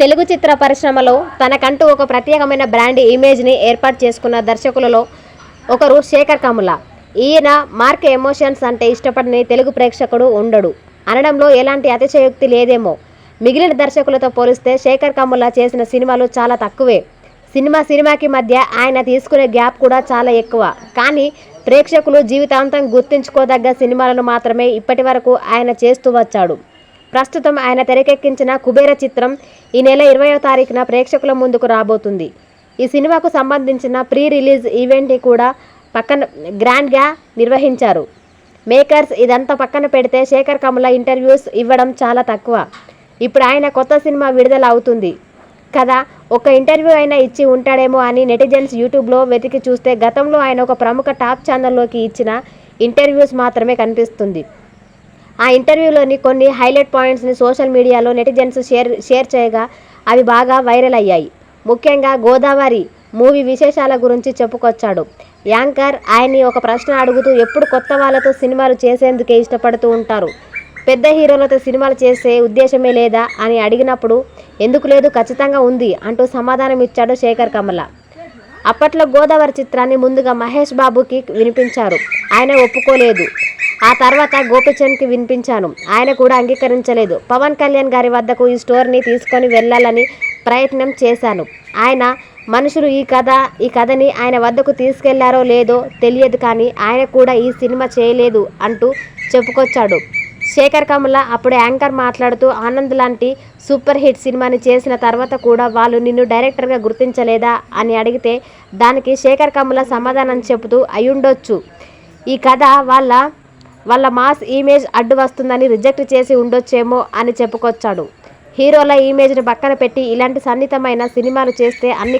తెలుగు చిత్ర పరిశ్రమలో తనకంటూ ఒక ప్రత్యేకమైన బ్రాండ్ ఇమేజ్ని ఏర్పాటు చేసుకున్న దర్శకులలో ఒకరు శేఖర్ కముల. ఈయన మార్క్ ఎమోషన్స్ అంటే ఇష్టపడని తెలుగు ప్రేక్షకుడు ఉండడు. అనడంలో ఎలాంటి అతిశయోక్తి లేదేమో. మిగిలిన దర్శకులతో పోలిస్తే శేఖర్ కమ్ముల చేసిన సినిమాలు చాలా తక్కువే. సినిమా సినిమాకి మధ్య ఆయన తీసుకునే గ్యాప్ కూడా చాలా ఎక్కువ. కానీ ప్రేక్షకులు జీవితాంతం గుర్తుంచుకోదగ్గ సినిమాలను మాత్రమే ఇప్పటి వరకు ఆయన చేస్తూ వచ్చాడు. ప్రస్తుతం ఆయన తెరకెక్కించిన కుబేర చిత్రం ఈ నెల ఇరవయో తారీఖున ప్రేక్షకుల ముందుకు రాబోతుంది. ఈ సినిమాకు సంబంధించిన ప్రీ రిలీజ్ ఈవెంట్ని కూడా పక్కన గ్రాండ్గా నిర్వహించారు. మేకర్స్ ఇదంతా పక్కన పెడితే శేఖర్ కమల ఇంటర్వ్యూస్ ఇవ్వడం చాలా తక్కువ. ఇప్పుడు ఆయన కొత్త సినిమా విడుదల అవుతుంది కదా ఒక ఇంటర్వ్యూ అయినా ఇచ్చి ఉంటాడేమో అని నెటిజన్స్ యూట్యూబ్లో వెతికి చూస్తే గతంలో ఆయన ఒక ప్రముఖ టాప్ ఛానల్లోకి ఇచ్చిన ఇంటర్వ్యూస్ మాత్రమే కనిపిస్తుంది. ఆ ఇంటర్వ్యూలోని కొన్ని హైలైట్ పాయింట్స్ని సోషల్ మీడియాలో నెటిజన్స్ షేర్ షేర్ చేయగా అవి బాగా వైరల్ అయ్యాయి. ముఖ్యంగా గోదావరి మూవీ విశేషాల గురించి చెప్పుకొచ్చాడు. యాంకర్ ఆయన్ని ఒక ప్రశ్న అడుగుతూ ఎప్పుడు కొత్త వాళ్ళతో సినిమాలు చేసేందుకే ఇష్టపడుతూ ఉంటారు. పెద్ద హీరోలతో సినిమాలు చేసే ఉద్దేశమే లేదా అని అడిగినప్పుడు ఎందుకు లేదు ఖచ్చితంగా ఉంది అంటూ సమాధానం ఇచ్చాడు శేఖర్ కమల. అప్పట్లో గోదావరి చిత్రాన్ని ముందుగా మహేష్ బాబుకి వినిపించారు. ఆయన ఒప్పుకోలేదు. ఆ తర్వాత గోపిచంద్కి వినిపించాను. ఆయన కూడా అంగీకరించలేదు. పవన్ కళ్యాణ్ గారి వద్దకు ఈ స్టోరీని తీసుకొని వెళ్ళాలని ప్రయత్నం చేశాను. ఆయన మనుషులు ఈ కథ ఈ కథని ఆయన వద్దకు తీసుకెళ్ళారో లేదో తెలియదు కానీ ఆయన కూడా ఈ సినిమా చేయలేదు అంటూ చెప్పుకొచ్చాడు. శేఖర్ కమల అప్పుడు యాంకర్ మాట్లాడుతూ ఆనంద్ లాంటి సూపర్ హిట్ సినిమాని చేసిన తర్వాత కూడా వాళ్ళు నిన్ను డైరెక్టర్గా గుర్తించలేదా అని అడిగితే దానికి శేఖర్ కమల సమాధానం చెబుతూ అయ్యుండొచ్చు. ఈ కథ వాళ్ళ వాళ్ళ మాస్ ఇమేజ్ అడ్డు వస్తుందని రిజెక్ట్ చేసి ఉండొచ్చేమో అని చెప్పుకొచ్చాడు. హీరోల ఇమేజ్ని పక్కన పెట్టి ఇలాంటి సన్నిహితమైన సినిమాలు చేస్తే అన్ని